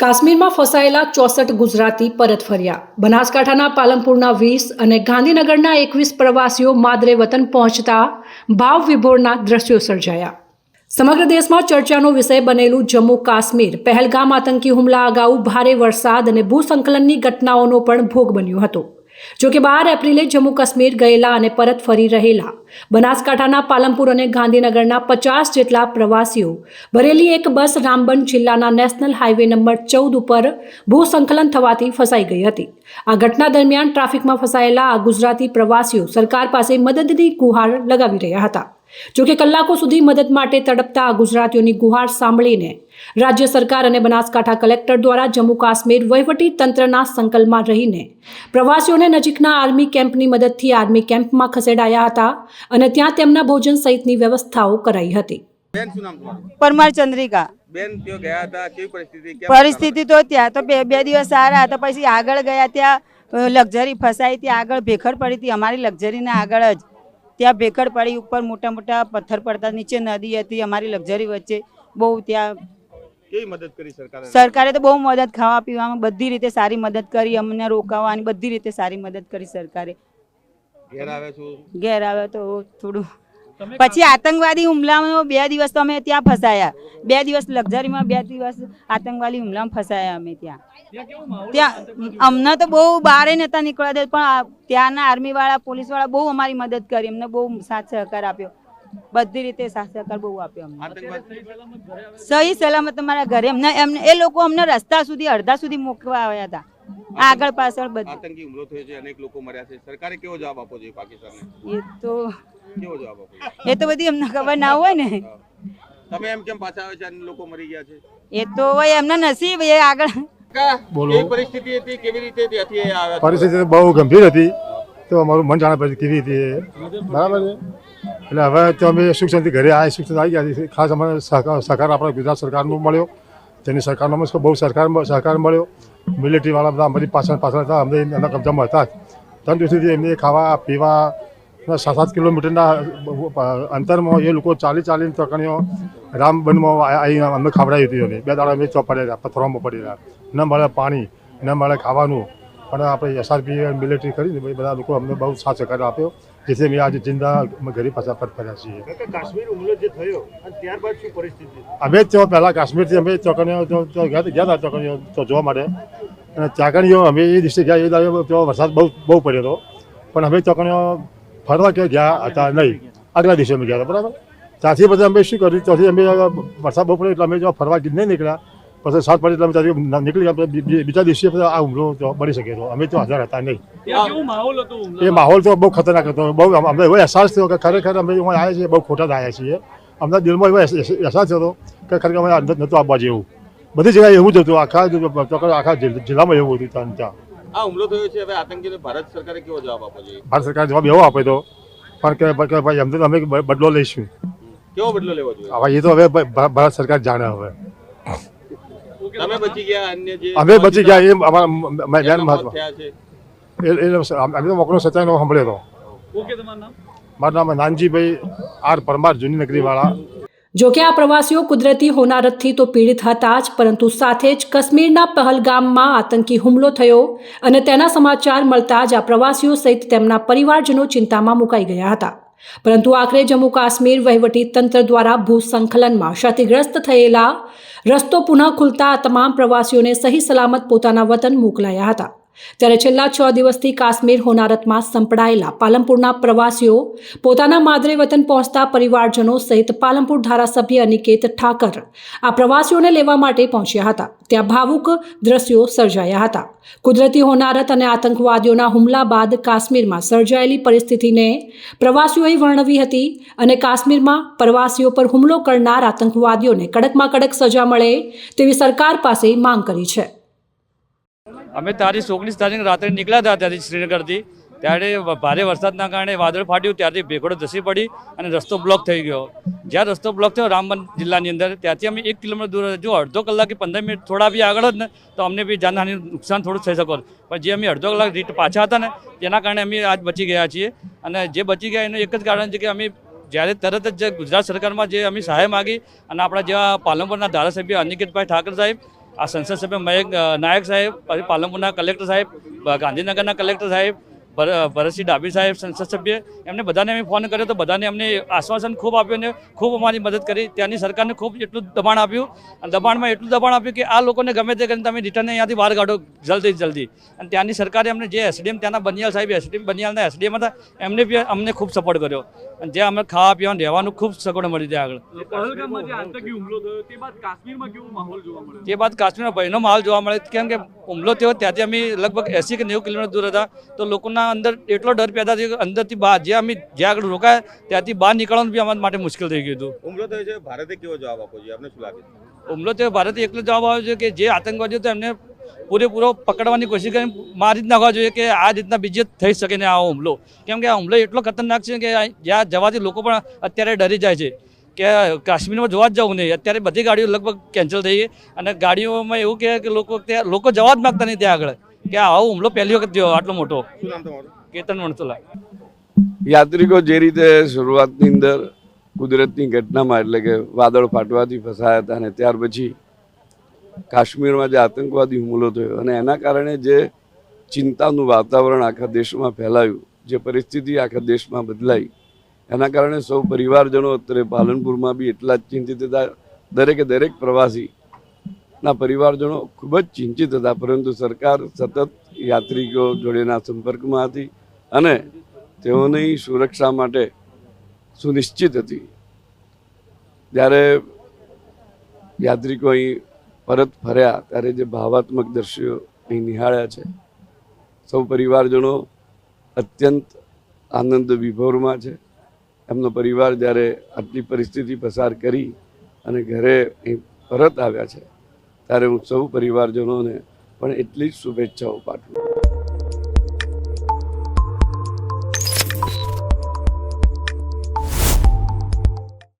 કાશ્મીરમાં ફસાયેલા ચોસઠ ગુજરાતી પરત ફર્યા. બનાસકાંઠાના પાલનપુરના વીસ અને ગાંધીનગરના એકવીસ પ્રવાસીઓ માદરે વતન પહોંચતા ભાવ વિભોરના દ્રશ્યો સર્જાયા. સમગ્ર દેશમાં ચર્ચાનો વિષય બનેલું જમ્મુ કાશ્મીર. પહેલગામ આતંકી હુમલા અગાઉ ભારે વરસાદ અને ભૂસંકલનની ઘટનાઓનો પણ ભોગ બન્યો હતો. જો કે બાર એપ્રિલે જમ્મુ કાશ્મીર ગયેલા અને પરત ફરી રહેલા. બનાસકાંઠાના પાલનપુર અને ગાંધીનગરના પચાસ જેટલા પ્રવાસીઓ ભરેલી એક બસ રામબન જિલ્લાના નેશનલ હાઈવે નંબર ચૌદ ઉપર ભૂસંકલન થવાથી ફસાઈ ગઈ હતી. આ ઘટના દરમિયાન ટ્રાફિકમાં ફસાયેલા આ ગુજરાતી પ્રવાસીઓ સરકાર પાસે મદદની ગુહાર લગાવી રહ્યા હતા. જોકે કલાકો સુધી મદદ માટે તડપતા આ ગુજરાતીઓની ગુહાર સાંભળીને રાજ્ય સરકાર અને બનાસકાંઠા કલેક્ટર દ્વારા જમ્મુ કાશ્મીર વહીવટી તંત્રના સંકલમાં રહીને પ્રવાસીઓને નજીકના આર્મી કેમ્પની મદદથી આર્મી કેમ્પમાં ખસેડાયા હતા અને ત્યાં તેમના ભોજન સહિતની વ્યવસ્થાઓ કરાઈ હતી. પરમાર ચંદ્રિકા. બેન ત્યાં ગયા હતા કેવી પરિસ્થિતિ? પરિસ્થિતિ તો ત્યાં તો બે બે દિવસ સારા હતા પછી આગળ ગયા ત્યાં લક્ઝરી ફસાઈ ત્યાં આગળ ભેખર પડી હતી અમારી લક્ઝરીના આગળ જ. ત્યાં ભેખડ પાડી ઉપર મોટા મોટા પથ્થર પડતા નીચે નદી હતી અમારી લક્ઝરી વચ્ચે. બહુ ત્યાં કેવી મદદ કરી સરકારે? સરકારે તો બહુ મદદ ખાવા પીવામાં બધી રીતે સારી મદદ કરી અમને રોકાવાની બધી રીતે સારી મદદ કરી સરકારે. ઘેર આવે ઘેર આવે તો થોડું પછી આતંકવાદી હુમલામાં બે દિવસ તો અમે ત્યાં ફસાયા. બે દિવસ લક્ઝરીમાં બે દિવસ આતંકવાદી હુમલામાં ફસાયા અમે ત્યાં. ત્યાં અમને તો બહુ બહારે નતા નીકળવા દે પણ આ ત્યાંના આર્મી વાળા પોલીસવાળા બહુ અમારી મદદ કરી એમને બહુ સાથ સહકાર આપ્યો. બધી રીતે સાથ સહકાર બહુ આપ્યો અમને. સહી સલામત અમારા ઘરે એમને એમને એ લોકો અમને રસ્તા સુધી અડધા સુધી મોકવા આવ્યા હતા. આગળ પાછળ બધું. આતંકી હુમલો થયો છે અનેક લોકો મર્યા છે. સરકારે કેવો જવાબ આપવો જોઈએ પાકિસ્તાનને? એ તો કેવો જવાબ આપવો એ તો બધી અમને ખબર ના હોય ને. તમે એમ કેમ પાછા આવે છે અને લોકો મરી ગયા છે? એ તો હોય એમના નસીબ એ આગળ. બોલો. પરિસ્થિતિ હતી કેવી રીતે હતી? પરિસ્થિતિ બહુ ગંભીર હતી. તો અમારું મન જાણે પછી કેવી હતી બરાબર છે? એટલે હવે તો અમે સુખ શાંતિ ઘરે આ સુખ શાંતિ આવી ગયા. છે. ખાસ અમારે સહકાર સહકાર આપણા ગુજરાત સરકારનો મળ્યો. તેની સરકારનો બહુ સરકાર સહકાર મળ્યો. મિલિટરીવાળા બધા અમારી પાછળ પાછળ હતા, અમને એના કબજામાં હતા ત્રણ દિવસથી એમને ખાવા, પીવા સાત સાત કિલોમીટરના અંતરમાં એ લોકો ચાલી ચાલીને ચકણીઓ રામબનમાં આવીને અમને ખવડાવી હતી અમે બે દાડા અમે ચોપ પડેલા પથ્થરોમાં પડેલા. ન મળે પાણી, ન મળે ખાવાનું. પણ આપણે એસઆરપી મિલિટરી કરીને બધા લોકો અમને બહુ સાથ સહકાર આપ્યો. જેથી અમે આજે જિંદા અમે ઘરે પાછા પર ફર્યા છીએ. કાશ્મીર હુમલો જે થયો અને ત્યારબાદ શું પરિસ્થિતિ? અમે તો પહેલાં કાશ્મીરથી અમે તો ગયા હતા- તો જોવા માટે. અને ચાકણીઓ અમે એ દિવસે ગયા એ દાડે વરસાદ બહુ બહુ પડ્યો હતો. પણ અમે ચોકણીઓ ફરવા કે ગયા હતા નહીં. આગલા દિવસે અમે ગયા હતા બરાબર? ત્યાંથી પછી અમે શું કર્યું? ત્યાંથી અમે વરસાદ બહુ પડ્યો એટલે અમે જો ફરવા નહીં નીકળ્યા. પછી સાત પાંચ એટલા નીકળી ગયા બીજા દિવસે આ હુમલો તો બની શકે તો અમે તો હાજર હતા નહીં એ માહોલ તો બહુ ખતરનાક હતો બહુ અમને એવો અહેસાસ થયો કે ખરેખર અમે આવ્યા છીએ બહુ ખોટા જ આવ્યા છીએ અમને દિલમાં એવો અહેસ- અહેસાસ થયો હતો કે ખરેખર અમે અંદર નહોતું આવવા જેવું બધી જગ્યાએ એવું જ હતું આખા ચોક્કસ આખા જિલ્લામાં એવું હતું ત્યાં ત્યાં આ હુમલો થયો છે હવે આતંકીને ભારત સરકારે કેવો જવાબ આપવો જોઈએ ભારત સરકાર જવાબ એવો આપે તો પણ કે કે ભાઈ અમને તો અમે બદલો લઈશું કેવો બદલો લેવો જોઈએ હવે એ તો હવે ભારત સરકાર જાણે હવે તમે બચી ગયા અન્ય જે અમે બચી ગયા એ અમારા મેન છે. એ એ અમે તો મોકલો સચાઈનો સાંભળ્યો હતો મારું નામ નાનજીભાઈ આર પરમાર જૂની નગરીવાળા. જો કે આ પ્રવાસીઓ કુદરતી હોનારતથી તો પીડિત હતા જ પરંતુ સાથે જ કાશ્મીરના પહલગામમાં આતંકી હુમલો થયો અને તેના સમાચાર મળતા જ આ પ્રવાસીઓ સહિત તેમના પરિવારજનો ચિંતામાં મુકાઈ ગયા હતા. પરંતુ આખરે જમ્મુ કાશ્મીર વહીવટી તંત્ર દ્વારા ભૂસંકલનમાં ક્ષતિગ્રસ્ત થયેલા રસ્તો પુનઃ ખુલતા તમામ પ્રવાસીઓને સહી સલામત પોતાના વતન મોકલાયા હતા. ત્યારે છેલ્લા છ દિવસથી કાશ્મીર હોનારતમાં સંપડાયેલા પાલનપુરના પ્રવાસીઓ પોતાના માદરે વતન પહોંચતા પરિવારજનો સહિત પાલનપુર ધારાસભ્ય અનિકેત ઠાકર આ પ્રવાસીઓને લેવા માટે પહોંચ્યા હતા. ત્યાં ભાવુક દ્રશ્યો સર્જાયા હતા. કુદરતી હોનારત અને આતંકવાદીઓના હુમલા બાદ કાશ્મીરમાં સર્જાયેલી પરિસ્થિતિને પ્રવાસીઓએ વર્ણવી હતી અને કાશ્મીરમાં પ્રવાસીઓ પર હુમલો કરનાર આતંકવાદીઓને કડકમાં કડક સજા મળે તેવી સરકાર પાસે માંગ કરી છે. અમે તારીખ ઓગણીસ તારીખ રાત્રે નીકળ્યા હતા ત્યાંથી શ્રીનગરથી. ત્યારે ભારે વરસાદના કારણે વાદળ ફાટ્યું ત્યારથી ભેખડો ધસી પડી અને રસ્તો બ્લોક થઈ ગયો. જ્યાં રસ્તો બ્લોક થયો રામબન જિલ્લાની અંદર, ત્યાંથી અમે એક કિલોમીટર દૂર જો અડધો કલાક કે પંદર મિનિટ થોડા બી આગળ જ ને, તો અમને બી જાનહાની નુકસાન થોડું થઈ શકો પણ જે અમે અડધો કલાક રીટ પાછા હતા ને, તેના કારણે અમે આજ બચી ગયા છીએ. અને જે બચી ગયા એનું એક જ કારણ છે કે અમે જ્યારે તરત જ ગુજરાત સરકારમાં જે અમે સહાય માગી અને આપણા જેવા પાલનપુરના ધારાસભ્ય અનિકેતભાઈ ઠાકર સાહેબ આ સંસદ સભ્ય મયંક નાયક સાહેબ પછી પાલનપુરના કલેક્ટર સાહેબ ગાંધીનગરના કલેક્ટર સાહેબ ભરતસિંહ ડાભી સાહેબ સંસદ સભ્ય એમને બધાને અમે ફોન કર્યો તો બધાને અમને આશ્વાસન ખૂબ આપ્યું અને ખૂબ અમારી મદદ કરી. ત્યાંની સરકારને ખૂબ એટલું દબાણ આપ્યું. અને દબાણમાં એટલું દબાણ આપ્યું કે આ લોકોને ગમે તે કરીને તમે રિટર્ન અહીંયાથી બહાર કાઢો જલ્દી જલ્દી. અને ત્યાંની સરકારે અમને જે એસડીએમ ત્યાંના બનિયાલ સાહેબ એસડીએમ બનિયાલના એસડીએમ હતા એમને બી અમને ખૂબ સપોર્ટ કર્યો. અને જ્યાં અમે ખાવા પીવાનું રહેવાનું ખૂબ સગવડ મળી જાય આગળ. તે બાદ કાશ્મીરમાં ભયનો માહોલ જોવા મળે. કેમ કે હુમલો થયો ત્યાંથી અમે લગભગ એસી કે નેવું કિલોમીટર દૂર હતા. તો લોકોના અંદર એટલો ડર પેદા થયો કે અંદરથી બહાર જે અમે જ્યાં આગળ રોકાયા ત્યાંથી બહાર નીકળવાનું બી અમારા માટે મુશ્કેલ થઈ ગયું હતું. હુમલો થયો છે ભારતે કેવો જવાબ આપવો જોઈએ? આપને શું લાગે છે? હુમલો થયો ભારતે એકલો જવાબ આવ્યો છે કે જે આતંકવાદીઓ હતો એમને પૂરેપૂરો પકડવાની કોશિશ કરી મારી જ નાખવા જોઈએ કે આ રીતના બીજે થઈ શકે ને આ હુમલો. કેમ કે આ હુમલો એટલો ખતરનાક છે કે જ્યાં જવાથી લોકો પણ અત્યારે ડરી જાય છે કે કાશ્મીરમાં જોવા જ જવું નહીં. અત્યારે બધી ગાડીઓ લગભગ કેન્સલ થઈ ગઈ અને ગાડીઓમાં એવું કહે કે લોકો ત્યાં લોકો જવા જ માગતા નહીં ત્યાં આગળ. કે આવો હુમલો પહેલી વખત થયો આટલો મોટો. શું નામ તમારું? કેતન વણસોલા યાત્રિકો જે રીતે શરૂઆતની અંદર કુદરતની ઘટનામાં એટલે કે વાદળ ફાટવાથી ફસાયા હતા અને ત્યાર પછી કાશ્મીરમાં જે આતંકવાદી હુમલો થયો અને એના કારણે જે ચિંતાનું વાતાવરણ આખા દેશમાં ફેલાયું જે પરિસ્થિતિ આખા દેશમાં બદલાઈ એના કારણે સૌ પરિવારજનો અત્યારે પાલનપુરમાં બી એટલા જ ચિંતિત હતા. દરેકે દરેક પ્રવાસી ના, પરિવારજનો ખૂબ જ ચિંતિત હતા, પરંતુ સરકાર સતત યાત્રિકો જોડેના સંપર્કમાં હતી અને તેઓની સુરક્ષા માટે સુનિશ્ચિત હતી. જ્યારે યાત્રિકો અહીં પરત ફર્યા, ત્યારે જે ભાવાત્મક દ્રશ્યો અહીં નિહાળ્યા છે, સૌ પરિવારજનો અત્યંત આનંદ વિભોરમાં છે. એમનો પરિવાર જ્યારે આટલી પરિસ્થિતિ પસાર કરી અને ઘરે અહીં પરત આવ્યા છે ત્યારે હું સૌ પરિવારજનોને પણ એટલી જ શુભેચ્છાઓ પાઠવું